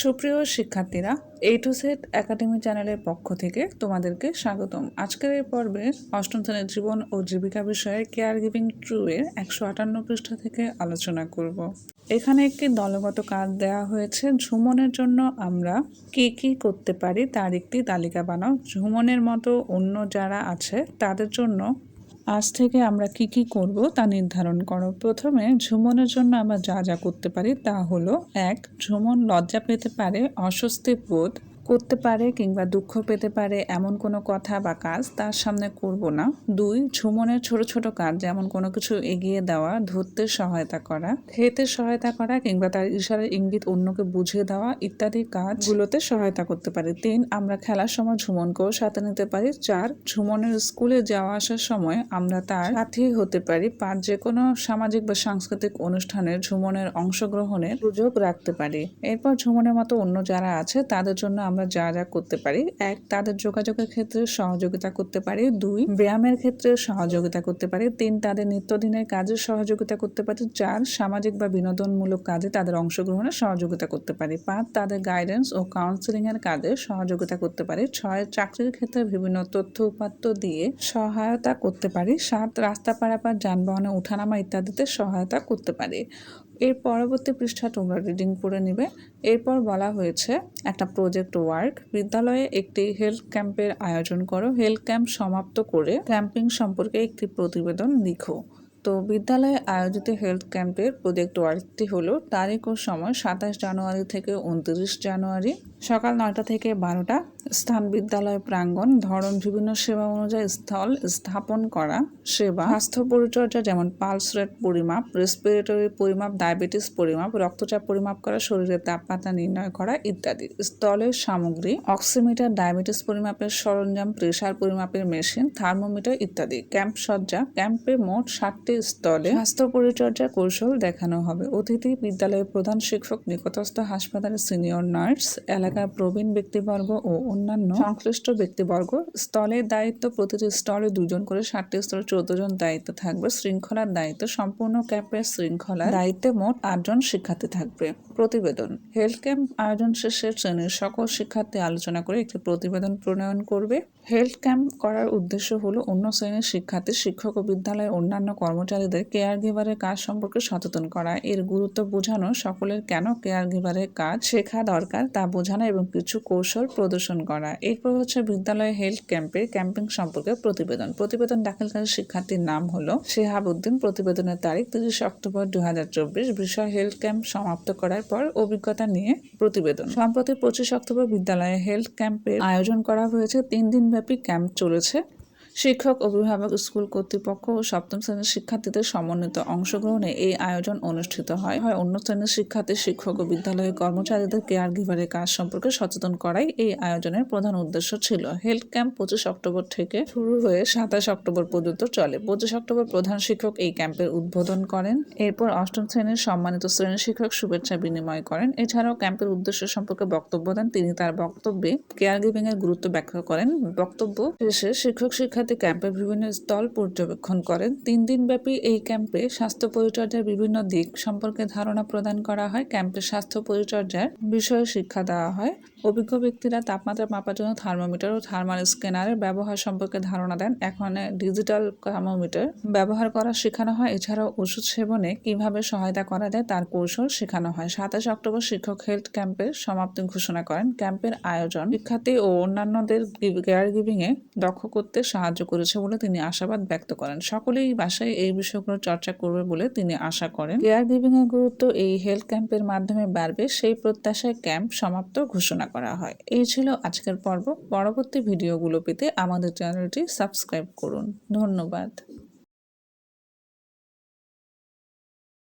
সুপ্রিয় শিক্ষার্থীরা এ two set academy চ্যানেলের পক্ষ থেকে তোমাদেরকে স্বাগতম। আজকের এই পর্বে অষ্টম শ্রেণির জীবন ও জীবিকা বিষয়ে কেয়ার গিভিং ট্রু এর একশো আটান্ন পৃষ্ঠা থেকে আলোচনা করব। এখানে একটি দলগত কাজ দেওয়া হয়েছে, ঝুমনের জন্য আমরা কি কি করতে পারি তার একটি তালিকা বানাও। ঝুমনের মতো অন্য যারা আছে, তাদের জন্য আজ থেকে আমরা কি কি করব তা নির্ধারণ করো। প্রথমে ঝুমনের জন্য আমরা যা যা করতে পারি তা হলো, এক, ঝুমন লজ্জা পেতে পারে, অস্বস্তি বোধ করতে পারে কিংবা দুঃখ পেতে পারে এমন কোনো কথা বা কাজ তার সামনে করব না। দুই, ঝুমনের ছোট ছোট কাজ যেমন কোনো কিছু এগিয়ে দেওয়া, ধরতে সহায়তা করা খেতে সহায়তা করা কিংবা তার ইশারা ইঙ্গিত অন্যকে বুঝিয়ে দেওয়া ইত্যাদি কাজগুলোতে সহায়তা করতে পারি। তিন, আমরা খেলার সময় ঝুমনকেও সাথে নিতে পারি। চার, ঝুমনের স্কুলে যাওয়া আসার সময় আমরা তার সাথেই হতে পারি। পাঁচ যে কোনো সামাজিক বা সাংস্কৃতিক অনুষ্ঠানে ঝুমনের অংশগ্রহণের সুযোগ রাখতে পারি। এরপর ঝুমনের মতো অন্য যারা আছে তাদের জন্য আমরা যা যা করতে পারি। এক, তাদের যোগাযোগের ক্ষেত্রে সহযোগিতা করতে পারি। দুই, ব্যায়ামের ক্ষেত্রে সহযোগিতা করতে পারি। তিন, তাদের নিত্যদিনের কাজে সহযোগিতা করতে পারি। চার, সামাজিক বা বিনোদনমূলক কাজে তাদের অংশগ্রহণে সহযোগিতা করতে পারি। পাঁচ, তাদের গাইডেন্স ও কাউন্সিলিং এর কাজে সহযোগিতা করতে পারি। ছয়, চাকরির ক্ষেত্রে বিভিন্ন তথ্য উপাত্ত দিয়ে সহায়তা করতে পারি। সাত, রাস্তা পারাপার, যানবাহনে উঠানামা ইত্যাদিতে সহায়তা করতে পারি। এর পরবর্তী পৃষ্ঠা তোমরা রিডিং করে নেবে। এরপর বলা হয়েছে, একটা প্রজেক্ট ওয়ার্ক বিদ্যালয়ে একটি হেলথ ক্যাম্পের আয়োজন করো। হেলথ ক্যাম্প সমাপ্ত করে ক্যাম্পিং সম্পর্কে একটি প্রতিবেদন লিখো। তো বিদ্যালয়ে আয়োজিত হেলথ ক্যাম্পের প্রজেক্ট ওয়ার্কটি হলো, তারিখ ও সময় সাতাশ জানুয়ারি থেকে উনত্রিশ জানুয়ারি। সকাল নয়টা থেকে বারোটা, স্থান বিদ্যালয় প্রাঙ্গণ, ধরন বিভিন্ন সেবা অনুযায়ী স্থল স্থাপন করা, সেবা, স্বাস্থ্য পরিচর্যা যেমন পালস রেট পরিমাপ রেসপিরেটরি পরিমাপ ডায়াবেটিস পরিমাপ, রক্তচাপ পরিমাপ করা, শরীরের তাপমাত্রা নির্ণয় করা ইত্যাদি। স্থলের সামগ্রী অক্সিমিটার ডায়াবেটিস পরিমাপের সরঞ্জাম প্রেসার পরিমাপের মেশিন থার্মোমিটার ইত্যাদি। ক্যাম্প সজ্জা ক্যাম্পে মোট ষাটটি স্থলে স্বাস্থ্য পরিচর্যা কৌশল দেখানো হবে। অতিথি বিদ্যালয়ের প্রধান শিক্ষক, নিকটস্থ হাসপাতালের সিনিয়র নার্স এলাকার প্রবীণ ব্যক্তিবর্গ ও অন্যান্য সংশ্লিষ্ট ব্যক্তিবর্গ স্থলের দায়িত্ব প্রতিটি স্থলে দুজন করে ষাটটি স্তরে চোদ্দ জন দায়িত্ব থাকবে। শৃঙ্খলার দায়িত্ব সম্পূর্ণ ক্যাম্পের শৃঙ্খলা দায়িত্বে মোট আটজন শিক্ষার্থী থাকবে। প্রতিবেদন। হেলথ ক্যাম্প আয়োজন শেষে শ্রেণির সকল শিক্ষার্থী আলোচনা করে একটি প্রতিবেদন প্রণয়ন করবে। হেলথ ক্যাম্প করার উদ্দেশ্য হলো অন্য শ্রেণির শিক্ষার্থী, শিক্ষক ও বিদ্যালয়ের অন্যান্য কর্মচারীদের কেয়ার গিভারের কাজ সম্পর্কে সচেতন করা। এর গুরুত্ব বোঝানো সকলের কেন কেয়ার গিভারের কাজ শেখা দরকার তা বোঝানো এবং কিছু কৌশল প্রদর্শন করা। এরপর হচ্ছে বিদ্যালয় হেলথ ক্যাম্পের ক্যাম্পিং সম্পর্কে প্রতিবেদন। প্রতিবেদন দাখিলকারী শিক্ষার্থীর নাম হলো শেহাবুদ্দিন। প্রতিবেদনের তারিখ তিরিশে অক্টোবর দু হাজার চব্বিশ। বিষয় হেলথ ক্যাম্প সমাপ্ত করার পর অভিজ্ঞতা নিয়ে প্রতিবেদন। সম্প্রতি পঁচিশ অক্টোবর বিদ্যালয়ে হেলথ ক্যাম্পের আয়োজন করা হয়েছে। তিন দিন ব্যাপী ক্যাম্প চলেছে। শিক্ষক, অভিভাবক, স্কুল কর্তৃপক্ষ ও সপ্তম শ্রেণির শিক্ষার্থীদের সমন্বিত অংশগ্রহণে এই আয়োজন অনুষ্ঠিত হয়। হয় অন্য শ্রেণির শিক্ষার্থী, শিক্ষক ও বিদ্যালয়ের কর্মচারীদের কেয়ার গিভারের কাজ সম্পর্কে সচেতন করাই এই আয়োজনের প্রধান উদ্দেশ্য ছিল। হেলথ ক্যাম্প পঁচিশ অক্টোবর থেকে শুরু হয়ে সাতাশ অক্টোবর পর্যন্ত চলে। পঁচিশ অক্টোবর প্রধান শিক্ষক এই ক্যাম্পের উদ্বোধন করেন। এরপর অষ্টম শ্রেণির সম্মানিত শ্রেণি শিক্ষক শুভেচ্ছা বিনিময় করেন। এছাড়াও ক্যাম্পের উদ্দেশ্য সম্পর্কে বক্তব্য দেন। তিনি তার বক্তব্যে কেয়ার গিভিং এর গুরুত্ব ব্যাখ্যা করেন। বক্তব্য শেষে শিক্ষক শিক্ষার্থী ক্যাম্পের বিভিন্ন স্থল পর্যবেক্ষণ করেন। তিন দিনব্যাপী এই ক্যাম্পে স্বাস্থ্য পরিচর্যার বিভিন্ন দিক সম্পর্কে ধারণা প্রদান করা হয়। ক্যাম্পে স্বাস্থ্য পরিচর্যার বিষয়ে শিক্ষা দেওয়া হয়। অভিজ্ঞ ব্যক্তিরা তাপমাত্রা মাপার জন্য থার্মোমিটার ও থার্মাল স্ক্যানারের ব্যবহার সম্পর্কে ধারণা দেন। এখানে ডিজিটাল থার্মোমিটার ব্যবহার করা শেখানো হয়। এছাড়াও ওষুধ সেবনে কীভাবে সহায়তা করা যায় তার কৌশল শেখানো হয়। সাতাশ অক্টোবর শিক্ষক হেলথ ক্যাম্পের সমাপ্তি ঘোষণা করেন। ক্যাম্পের আয়োজন শিক্ষার্থী ও অন্যান্যদের কেয়ার গিভিং এ দক্ষ করতে সাহায্য করেছে বলে তিনি আশাবাদ ব্যক্ত করেন। সকলেই বাসায় এই বিষয়গুলো চর্চা করবে বলে তিনি আশা করেন। কেয়ার গিভিং এর গুরুত্ব এই হেলথ ক্যাম্পের মাধ্যমে বাড়বে, সেই প্রত্যাশায় ক্যাম্প সমাপ্ত ঘোষণা করা হয়। এই ছিল আজকের পর্ব। পরবর্তী ভিডিওগুলো পেতে আমাদের চ্যানেলটি সাবস্ক্রাইব করুন। ধন্যবাদ।